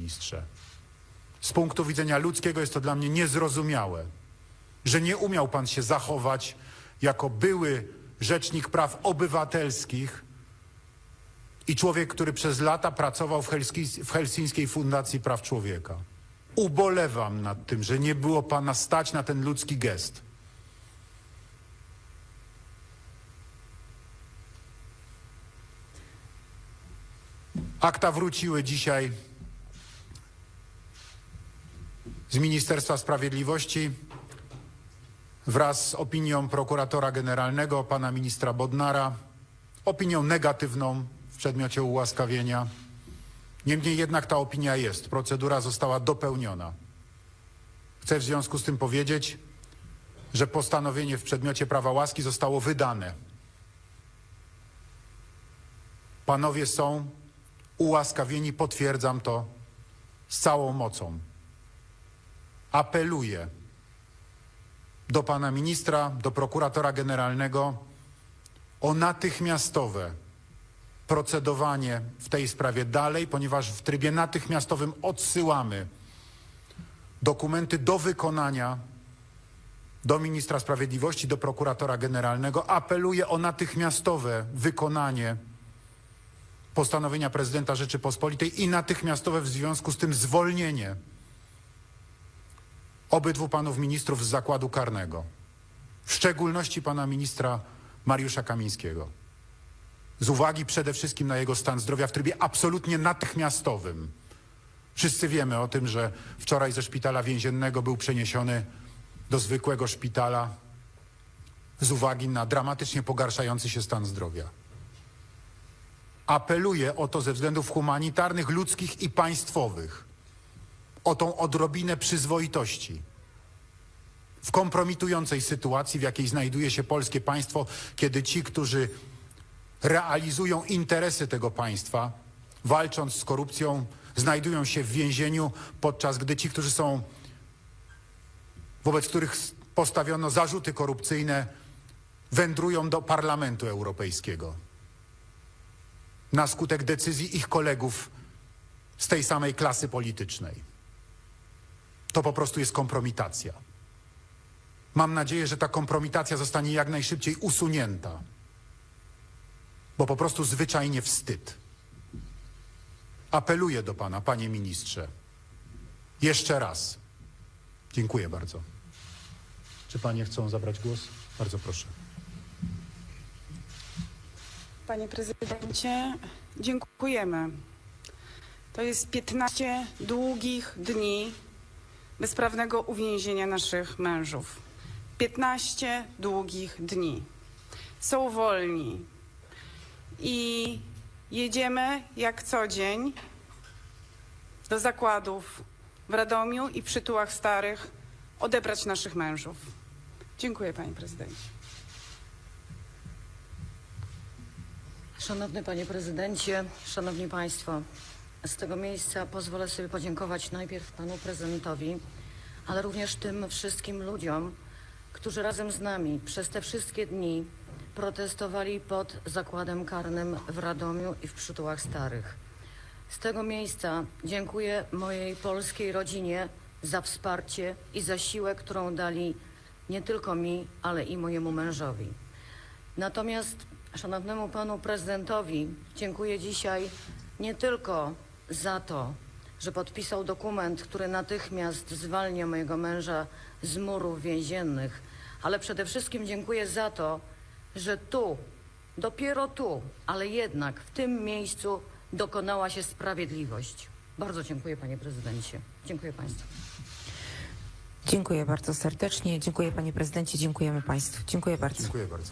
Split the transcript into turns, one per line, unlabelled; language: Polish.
ministrze. Z punktu widzenia ludzkiego jest to dla mnie niezrozumiałe, że nie umiał pan się zachować jako były rzecznik praw obywatelskich i człowiek, który przez lata pracował w, Helsińskiej Fundacji Praw Człowieka. Ubolewam nad tym, że nie było pana stać na ten ludzki gest. Akta wróciły dzisiaj z Ministerstwa Sprawiedliwości wraz z opinią prokuratora generalnego pana ministra Bodnara, opinią negatywną w przedmiocie ułaskawienia. Niemniej jednak ta opinia jest, procedura została dopełniona. Chcę w związku z tym powiedzieć, że postanowienie w przedmiocie prawa łaski zostało wydane. Panowie są ułaskawieni, potwierdzam to z całą mocą. Apeluję do pana ministra, do prokuratora generalnego o natychmiastowe procedowanie w tej sprawie dalej, ponieważ w trybie natychmiastowym odsyłamy dokumenty do wykonania do ministra sprawiedliwości, do prokuratora generalnego. Apeluję o natychmiastowe wykonanie postanowienia prezydenta Rzeczypospolitej i natychmiastowe w związku z tym zwolnienie obydwu panów ministrów z zakładu karnego, w szczególności pana ministra Mariusza Kamińskiego, z uwagi przede wszystkim na jego stan zdrowia w trybie absolutnie natychmiastowym. Wszyscy wiemy o tym, że wczoraj ze szpitala więziennego był przeniesiony do zwykłego szpitala z uwagi na dramatycznie pogarszający się stan zdrowia. Apeluję o to ze względów humanitarnych, ludzkich i państwowych o tą odrobinę przyzwoitości w kompromitującej sytuacji, w jakiej znajduje się polskie państwo, kiedy ci, którzy realizują interesy tego państwa, walcząc z korupcją, znajdują się w więzieniu, podczas gdy ci, którzy są, wobec których postawiono zarzuty korupcyjne, wędrują do Parlamentu Europejskiego na skutek decyzji ich kolegów z tej samej klasy politycznej. To po prostu jest kompromitacja. Mam nadzieję, że ta kompromitacja zostanie jak najszybciej usunięta, bo po prostu zwyczajnie wstyd. Apeluję do Pana, Panie Ministrze, jeszcze raz. Dziękuję bardzo. Czy Panie chcą zabrać głos? Bardzo proszę.
Panie prezydencie, dziękujemy. To jest 15 długich dni bezprawnego uwięzienia naszych mężów. 15 długich dni. Są wolni. I jedziemy jak co dzień do zakładów w Radomiu i przy Tułach Starych odebrać naszych mężów. Dziękuję, panie prezydencie.
Szanowny Panie Prezydencie, Szanowni Państwo, z tego miejsca pozwolę sobie podziękować najpierw Panu Prezydentowi, ale również tym wszystkim ludziom, którzy razem z nami przez te wszystkie dni protestowali pod zakładem karnym w Radomiu i w Przytułach Starych. Z tego miejsca dziękuję mojej polskiej rodzinie za wsparcie i za siłę, którą dali nie tylko mi, ale i mojemu mężowi. Natomiast szanownemu panu prezydentowi dziękuję dzisiaj nie tylko za to, że podpisał dokument, który natychmiast zwalnia mojego męża z murów więziennych, ale przede wszystkim dziękuję za to, że tu, dopiero tu, ale jednak w tym miejscu dokonała się sprawiedliwość. Bardzo dziękuję panie prezydencie. Dziękuję państwu.
Dziękuję bardzo serdecznie. Dziękuję panie prezydencie. Dziękujemy państwu. Dziękuję bardzo.
Dziękuję bardzo.